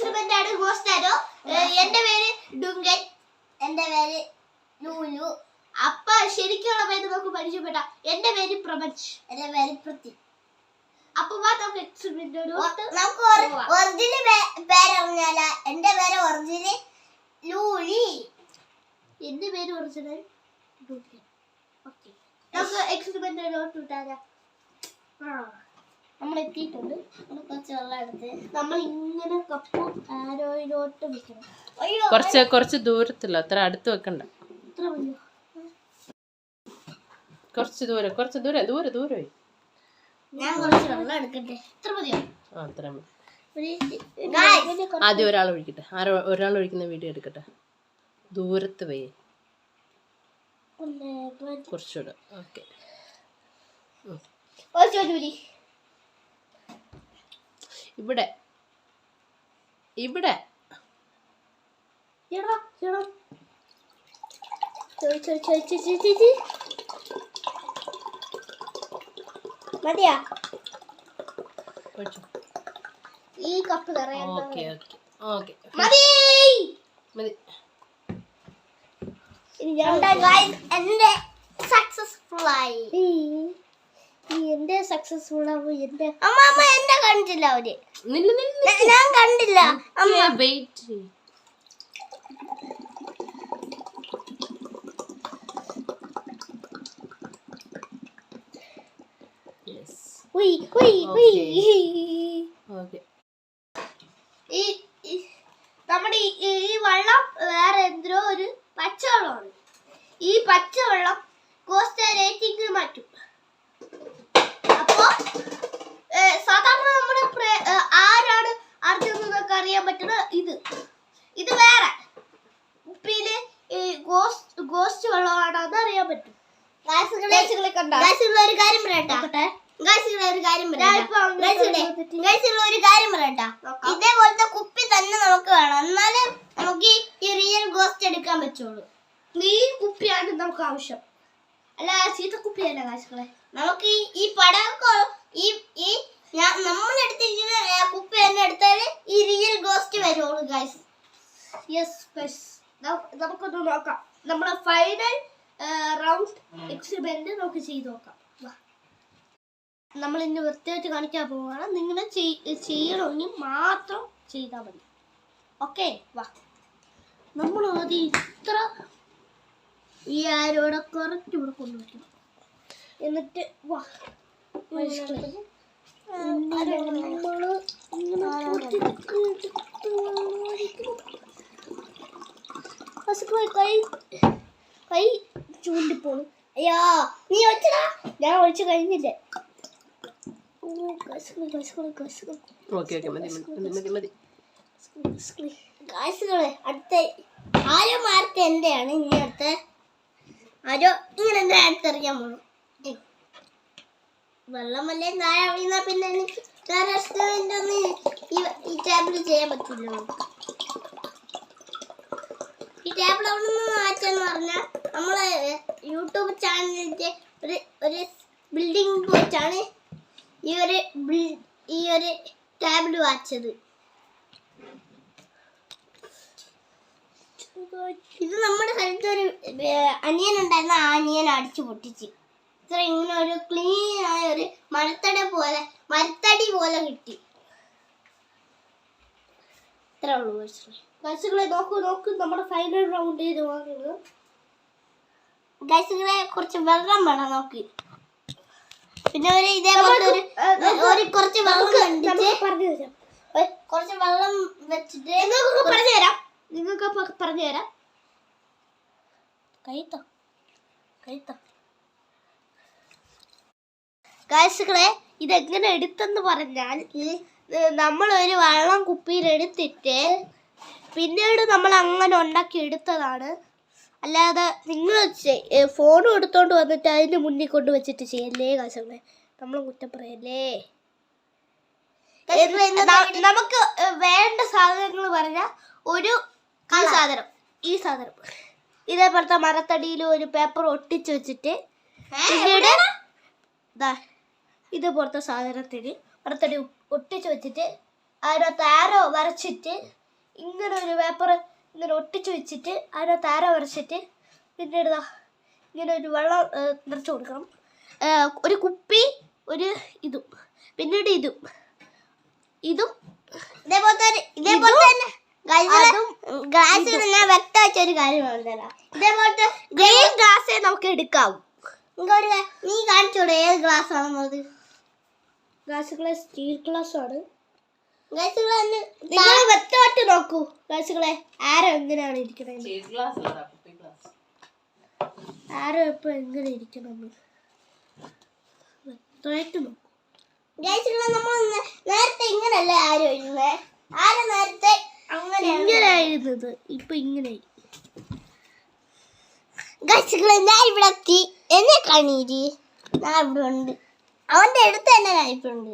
Experiment ആണ് ഗോസ്റ്റാരോ എന്റെ പേര് ഡുങ്കൻ എന്റെ പേര് ലൂലു. അപ്പ ശരിക്കുള്ള പേര് നമുക്ക് പരിചയപ്പെട്ട എന്റെ പേര് പ്രപഞ്ച് എന്റെ പേര് പൃഥ്വി. അപ്പൊ നമുക്ക് എക്സ്പെരിമെന്റ് നമുക്ക്. ഒറിജിനൽ പേരറിഞ്ഞാല. എന്റെ പേര് ഒറിജിനൽ ലൂലി. എന്റെ പേര് ഒറിജിനൽ ഡുങ്കൻ. ഓക്കെ. നമുക്ക് എക്സ്പെരിമെന്റ് വിട്ടാരാ ആ. നമ്മൾ എത്തിയിട്ടുണ്ട് നമ്മൾ കുറച്ച് വെള്ളം എടുത്ത് നമ്മൾ ഇങ്ങനെ കപ്പ് ആരോയിലോട്ട് വെക്കണം. അയ്യോ കുറച്ച് കുറച്ച് ദൂരത്തില്ല. അത്ര അടുത്ത് വെക്കണ്ട. ഇത്ര മതിയോ? കുറച്ച് ദൂരെ കുറച്ച് ദൂരെ ദൂരെ ദൂരെ ഞാൻ കുറച്ച് വെള്ളം എടുക്കട്ടെ. ഇത്ര മതിയോ? ആ അത്ര മതി. ആദ്യം ഒരാൾ ഒഴിക്കട്ടെ. ആരോ ഒരാൾ ഒഴിക്കുന്ന വീഡിയോ എടുക്കട്ടെ. ദൂരത്ത് പോയി. കുറച്ചുകൂടെ. ഓക്കെ. ഇവിടെ. ഇവിടെ. എടാ, എടാ. ചോയ്, ചോയ്, ചോയ്, ചോയ്, ചോയ്, ചോയ്, ചോയ്. മതിയാ. ഈ കപ്പ് നിറയെ ഓക്കെ ഓക്കെ. ഓക്കെ മതി. മതി. ഇനി ഞാൻ ഗൈസ് എന്റെ സക്സസ്ഫുൾ ആയി. എന്റെ സക്സസ്ഫുൾ ആവും? എന്റെ അമ്മ അമ്മ എന്നെ കണ്ടില്ല അവർ. ഞാൻ കണ്ടില്ല. അമ്മ. വെയിറ്റ് ഉയ് ഉയ് ഉയ് ഓക്കേ ഈ നമ്മുടെ ഈ- വെള്ളം വേറെ എന്തോ ഒരു പച്ചവെള്ളമാണ്. ഈ പച്ചവെള്ളം കോസ്റ്റലേറ്റിക്ക് മാറ്റും. ഏ, സാധാരണ നമ്മുടെ ആരാണ് അർജുനെന്നൊക്കെ അറിയാൻ പറ്റുന്നത് ഇത്. ഇത് വേറെ. ഉപ്പിയിൽ ഈ ഗോസ്റ്റ് ഗോസ്റ്റ് വെള്ളമാണെന്ന് അറിയാൻ പറ്റും. ഒരു കാര്യം പറയട്ടാ. ഒരു കാര്യം പറയട്ടാ. ഇതേപോലത്തെ കുപ്പി തന്നെ നമുക്ക് വേണം. എന്നാലേ നമുക്ക് ഈ- ഈ റിയൽ ഗോസ്റ്റ് എടുക്കാൻ പറ്റുള്ളൂ. ഈ കുപ്പിയാണ് നമുക്ക് ആവശ്യം. അല്ല ചീത്ത കുപ്പിയല്ല കാശുകളെ നമുക്ക് ഈ ഈ പടം ഈ ഈ ഞാൻ നമ്മൾ എടുത്തിരിക്കുന്ന കുപ്പി തന്നെ എടുത്താൽ ഈ റിയൽ ഗോസ്റ്റ് വരുള്ളൂ ഗൈസ് യെസ് നമുക്കൊന്ന് നോക്കാം. നമ്മുടെ ഫൈനൽ റൗണ്ട് എക്സ്പെരിമെന്റ് നമുക്ക് ചെയ്ത് നോക്കാം. നമ്മൾ ഇന്ന് വൃത്തിയായിട്ട് കാണിക്കാൻ പോവുകയാണ് നിങ്ങൾ ചെയ്യണമെങ്കിൽ മാത്രം ചെയ്താൽ മതി. ഓക്കെ വാ. നമ്മൾ ആദ്യം ഇത്ര ഈ ആരോടെ കുറച്ചുകൂടെ ഇവിടെ എന്നിട്ട് വാ. കൈ കൈ ചൂണ്ടിപ്പോണു. അയ്യാ നീ വെച്ചടാ ഞാൻ ഒഴിച്ചു കഴിഞ്ഞില്ലേ? ഓ കസുകളെ കസുകളെ കസുകളെ ഓക്കെ ഓക്കെ മതി മതി മതി മതി. കസുകളെ ഗായ്സുകളെ അടുത്ത ആരോ മാർക്ക് എന്റെയാണ്. ഇനി അടുത്ത ആരോ ഇങ്ങനെ എന്റെ അടുത്തെറിയാൻ പോണു. ഏയ്. വെള്ളമല്ലേ? താഴെ വീണ പിന്നെ എനിക്ക് റെസ്റ്റോറന്റ് ഈ ടേബിൾ ചെയ്യാൻ പറ്റില്ല ഈ ടേബിൾ അവിടെ നിന്ന് മാറ്റാന്ന് പറഞ്ഞാൽ നമ്മളെ യൂട്യൂബ് ചാനലിന്റെ ഒരു ഒരു ബിൽഡിംഗ് വെച്ചാണ് ഈ ഒരു ഈ ഒരു ടേബിൾ വാച്ചത് ഇത് നമ്മുടെ സ്ഥലത്ത് ഒരു അനിയൻ ഉണ്ടായിരുന്ന ആ അനിയൻ അടിച്ചു പൊട്ടിച്ച്. ഇത്ര ഇങ്ങനെ ഒരു ക്ലീൻ ഒരു മരത്തട പോലെ മരത്തടി പോലെ കിട്ടി. ഇത്ര ഉള്ളൂ കസുകളെ നോക്കൂ നോക്കൂ നമ്മുടെ ഫൈനൽ റൗണ്ട് ചെയ്ത് വാങ്ങുന്നത്? ഗൈസുകളെ കുറച്ച് വെള്ളം വേണം നോക്കി. പിന്നെ ഒരു ഇതേപോലെ ഒരു കുറച്ച് വെള്ളം കണ്ടിട്ട് കുറച്ച് വെള്ളം വെച്ചിട്ട് പറഞ്ഞു തരാം. നിങ്ങൾക്ക് പറഞ്ഞു തരാം. കൈത്തോ കൈത്തോ. ഗായ്സുകളെ ഇതെങ്ങനെ എടുത്തെന്ന് പറഞ്ഞാൽ നമ്മൾ ഒരു വെള്ളം കുപ്പിയിൽ എടുത്തിട്ട് പിന്നീട് നമ്മൾ അങ്ങനെ ഉണ്ടാക്കി എടുത്തതാണ്. അല്ലാതെ നിങ്ങൾ ഫോൺ എടുത്തോണ്ട് വന്നിട്ട് അതിന് മുന്നിൽ കൊണ്ട് വെച്ചിട്ട് ചെയ്യല്ലേ കാശുകളെ നമ്മൾ കുറ്റം പറയല്ലേ? നമുക്ക് വേണ്ട സാധനങ്ങൾ പറഞ്ഞ ഒരു ഈ സാധനം. ഈ സാധനം. ഇതേപോലത്തെ മരത്തടിയിൽ ഒരു പേപ്പർ ഒട്ടിച്ചു വെച്ചിട്ട് പിന്നീട് ദാ ഇതുപോലത്തെ സാധനത്തിന് മരത്തടി ഒട്ടിച്ച് വെച്ചിട്ട് അതിനകത്ത് ആരോ വരച്ചിട്ട് ഇങ്ങനെ ഒരു പേപ്പർ ഇങ്ങനെ ഒട്ടിച്ച് വെച്ചിട്ട് അതിനകത്ത് ആരോ വരച്ചിട്ട് പിന്നീട് ഇങ്ങനെ ഒരു വെള്ളം നിറച്ചു കൊടുക്കണം. ഒരു കുപ്പി ഒരു ഇതും. പിന്നീട് ഇതും. ഇതും ഇതേപോലെ തന്നെ ഇതേപോലെ ഗ്ലാസ് ഒരു ഇതേപോലത്തെ ഗ്രീൻ ഗ്ലാസ്സേ നമുക്ക് എടുക്കാവും നീ കാണിച്ചോടെ ഏത് ഗ്ലാസ് ആണെന്നത്? ഗ്ലാസ്സുകളെ സ്റ്റീൽ ഗ്ലാസ്സാണ് നിങ്ങൾ വ്യക്തമായിട്ട് നോക്കൂ. ഗ്ലാസ്സുകളെ ആരോ എങ്ങനെയാണ് ഇരിക്കുന്നത് ആരോ ഇപ്പൊ എങ്ങനെ ഇരിക്കണം വ്യക്തമായിട്ട് നോക്കൂ. ഗ്ലാസുകൾ നമ്മൾ നേരത്തെ ഇങ്ങനല്ലേ ആരോ ഇരുന്നേ ആരോ നേരത്തെ അങ്ങനെ ഇങ്ങനെയായിരുന്നത്. ഇപ്പൊ ഇങ്ങനെ. ഗ്ലാസുകൾ ഞാൻ ഇവിടെ എത്തി. എന്നെ കാണീരി ഞാൻ ഇവിടെ ഉണ്ട്. അവന്റെ അടുത്ത് തന്നെ ഉണ്ട്